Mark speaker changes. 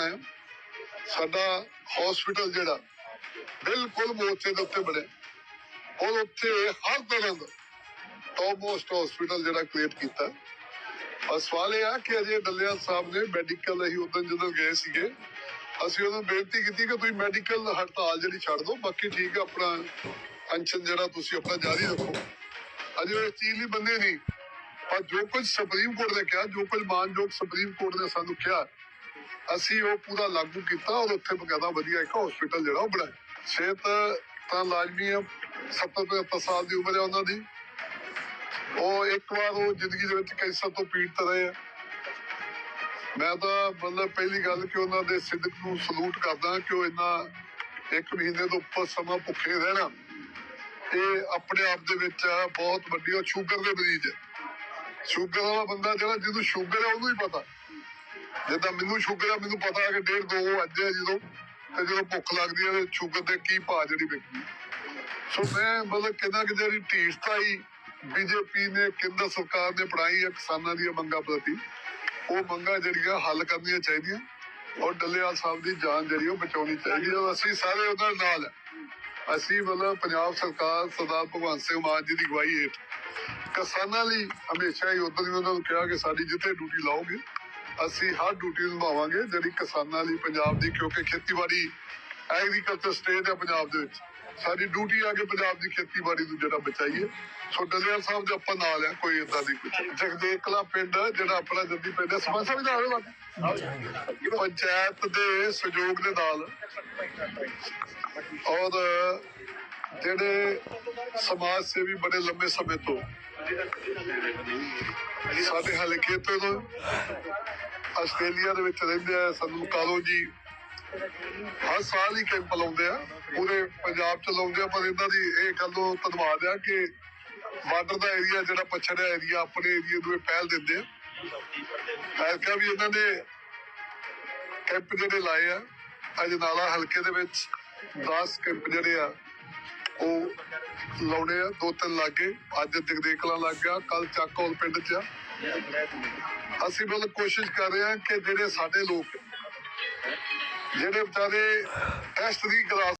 Speaker 1: ਬਣਾਇਆ ਸਾਡਾ ਹਸਪੀਟਲ ਜਿਹੜਾ ਬਿਲਕੁਲ ਮੋਰਚੇ ਦੇ ਉੱਤੇ ਬਣਿਆ। ਔਰ ਉੱਥੇ ਹਰ ਤਰ੍ਹਾਂ ਦਾ ਟੌਪ ਮੋਸਟ ਹਸਪੀਟਲ ਜਿਹੜਾ ਕ੍ਰੀਏਟ ਕੀਤਾ। ਔਰ ਸਵਾਲ ਇਹ ਆ ਕਿ ਅਜੇ ਡੱਲਿਆ ਸਾਹਿਬ ਨੇ ਮੈਡੀਕਲ ਅਸੀਂ ਉਦੋਂ ਜਦੋਂ ਗਏ ਸੀਗੇ, ਅਸੀਂ ਉਹਨੂੰ ਬੇਨਤੀ ਕੀਤੀ ਕਿ ਤੁਸੀਂ ਮੈਡੀਕਲ ਹੜਤਾਲ ਜਿਹੜੀ ਛੱਡ ਦਿਓ, ਬਾਕੀ ਠੀਕ ਹੈ ਆਪਣਾ ਪੈਨਸ਼ਨ ਜਿਹੜਾ ਤੁਸੀਂ ਆਪਣਾ ਜਾਰੀ ਰੱਖੋ। ਅਜੇ ਉਹ ਇਸ ਚੀਜ਼ ਲਈ ਬੰਦੇ ਨਹੀਂ, ਪਰ ਜੋ ਕੁਝ ਸੁਪਰੀਮ ਕੋਰਟ ਨੇ ਕਿਹਾ, ਜੋ ਕੁਝ ਮਾਨਯੋਗ ਸੁਪਰੀਮ ਕੋਰਟ ਨੇ ਸਾਨੂੰ ਕਿਹਾ ਅਸੀਂ ਉਹ ਪੂਰਾ ਲਾਗੂ ਕੀਤਾ ਔਰ ਉੱਥੇ ਬਕਾਇਦਾ ਵਧੀਆ ਇੱਕ ਹਸਪੀਟਲ ਜਿਹੜਾ ਉਹ ਬਣਾਇਆ। ਸਿਹਤ ਤਾਂ ਲਾਜ਼ਮੀ ਹੈ 70 75 ਸਾਲ ਦੀ ਉਮਰ ਹੈ ਉਹਨਾਂ ਦੀ। ਉਹ ਇੱਕ ਵਾਰ ਉਹ ਜ਼ਿੰਦਗੀ ਦੇ ਵਿੱਚ ਕੈਂਸਰ ਤੋਂ ਪੀੜਤ ਰਹੇ ਆ। ਮੈਂ ਤਾਂ ਮਤਲਬ ਪਹਿਲੀ ਗੱਲ ਕਿ ਉਹਨਾਂ ਦੇ ਸਿੱਧਕ ਨੂੰ ਸਲੂਟ ਕਰਦਾ ਕਿ ਉਹ ਇੰਨਾ ਇੱਕ ਮਹੀਨੇ ਤੋਂ ਉੱਪਰ ਸਮਾਂ ਭੁੱਖੇ ਰਹਿਣਾ। ਇਹ ਆਪਣੇ ਆਪ ਦੇ ਵਿੱਚ ਬਹੁਤ ਵੱਡੀ ਉਹ ਸ਼ੂਗਰ ਦੇ ਮਰੀਜ਼ ਹੈ ਸ਼ੂਗਰ ਵਾਲਾ ਬੰਦਾ ਜਿਹੜਾ ਜਿਹਨੂੰ ਸ਼ੂਗਰ ਹੈ ਉਹਨੂੰ ਹੀ ਪਤਾ। ਜਿੱਦਾਂ ਮੈਨੂੰ ਸ਼ੂਗਰ ਹੈ ਮੈਨੂੰ ਪਤਾ ਹੈ ਕਿ ਡੇਢ ਦੋ ਅੱਜ ਹੈ ਜਦੋਂ, ਤੇ ਜਦੋਂ ਭੁੱਖ ਲੱਗਦੀ ਹੈ ਤੇ ਸ਼ੂਗਰ ਦੇ ਕੀ ਭਾਅ ਜਿਹੜੀ ਵਿਕਦੀ ਸੋ ਮੈਂ ਮਤਲਬ ਕਹਿੰਦਾ ਕਿ ਜਿਹੜੀ ਢੀਠਤਾਈ ਬੀਜੇਪੀ ਨੇ, ਕੇਂਦਰ ਸਰਕਾਰ ਨੇ ਪੜਾਈ ਹੈ ਕਿਸਾਨਾਂ ਦੀਆਂ ਮੰਗਾਂ ਪ੍ਰਤੀ, ਉਹ ਮੰਗਾਂ ਜਿਹੜੀਆਂ ਹੱਲ ਕਰਨੀਆਂ ਚਾਹੀਦੀਆਂ, ਔਰ ਡੱਲੇਵਾਲ ਸਾਹਿਬ ਦੀ ਜਾਨ ਜਿਹੜੀ ਉਹ ਬਚਾਉਣੀ ਚਾਹੀਦੀ ਹੈ ਅਸੀਂ ਸਾਰੇ ਉਹਨਾਂ ਨਾਲ ਅਸੀਂ ਮਤਲਬ ਪੰਜਾਬ ਸਰਕਾਰ ਸਰਦਾਰ ਭਗਵੰਤ ਸਿੰਘ ਮਾਨ ਜੀ ਦੀ ਅਗਵਾਈ ਹੇਠ ਕਿਸਾਨਾਂ ਲਈ ਹਮੇਸ਼ਾ ਹੀ ਉਦੋਂ ਹੀ ਉਹਨਾਂ ਨੂੰ ਕਿਹਾ ਕਿ ਸਾਡੀ ਜਿੱਥੇ ਡਿਊਟੀ ਲਾਓਗੇ ਅਸੀਂ ਹਰ ਡਿਊਟੀ ਨਿਭਾਵਾਂਗੇ ਜਿਹੜੀ ਕਿਸਾਨਾਂ ਲਈ ਪੰਜਾਬ ਦੀ, ਕਿਉਂਕਿ ਖੇਤੀਬਾੜੀ ਐਗਰੀਕਲਚਰ ਸਟੇਟ ਹੈ ਪੰਜਾਬ ਦੇ ਵਿੱਚ। ਸਾਡੀ ਡਿਊਟੀ ਆ ਕਿ ਪੰਜਾਬ ਦੀ ਖੇਤੀਬਾੜੀ ਨੂੰ ਜਿਹੜਾ ਬਚਾਈਏ। ਸੋ ਡੱਲੇਵਾਲ ਸਾਹਿਬ ਦੇ ਆਪਾਂ ਨਾਲ ਆ, ਕੋਈ ਇਦਾਂ ਦੀ ਕੁਝ ਜਗਦੇਵ ਪਿੰਡ, ਜਿਹੜਾ ਆਪਣਾ ਜੱਦੀ ਪਿੰਡ ਹੈ ਸਮਾਜ ਵੀ ਨਾਲ ਹੈ ਪੰਚਾਇਤ ਦੇ ਸਹਿਯੋਗ ਦੇ ਨਾਲ ਔਰ ਜਿਹੜੇ ਸਮਾਜ ਸੇਵੀ ਬੜੇ ਲੰਬੇ ਸਮੇਂ ਤੋਂ ਸਾਡੇ ਹਲਕੇ ਤੋਂ ਆਸਟ੍ਰੇਲੀਆ ਦੇ ਵਿੱਚ ਰਹਿੰਦੇ ਆ, ਸਾਨੂੰ ਕਾਲੋ ਜੀ? ਹਰ ਸਾਲ ਹੀ ਕੈਂਪ ਲਾਉਂਦੇ ਆ, ਪੂਰੇ ਪੰਜਾਬ ਚ ਲਾਉਂਦੇ ਆ, ਪਰ ਇਹਨਾਂ ਦੀ ਇਹ ਗੱਲ ਤੋਂ ਧੰਨਵਾਦ ਆ ਕਿ ਬਾਰਡਰ ਦਾ ਏਰੀਆ ਜਿਹੜਾ ਪਛੜਿਆ ਏਰੀਆ ਆਪਣੇ ਏਰੀਆ ਨੂੰ ਪਹਿਲ ਦਿੰਦੇ ਆ। ਐਲਕਾ ਵੀ ਇਹਨਾਂ ਨੇ ਕੈਂਪ ਜਿਹੜੇ ਲਾਏ ਆ ਅਜਨਾਲਾ ਹਲਕੇ ਦੇ ਵਿੱਚ 10 ਕੈਂਪ ਜਿਹੜੇ ਆ ਉਹ ਲਾਉਣੇ ਆ, ਦੋ ਤਿੰਨ ਲੱਗੇ। ਅੱਜ ਦਿਗਦੇਕਲਾ ਲੱਗ ਗਿਆ ਕੱਲ ਚੱਕੌਲ ਪਿੰਡ 'ਚ। ਆ ਅਸੀਂ ਮਤਲਬ ਕੋਸ਼ਿਸ਼ ਕਰ ਰਹੇ ਹਾਂ ਕਿ ਜਿਹੜੇ ਸਾਡੇ ਲੋਕ, ਜਿਹੜੇ ਵਿਚਾਰੇ ਟੈਸਟ ਦੀ ਕਲਾਸ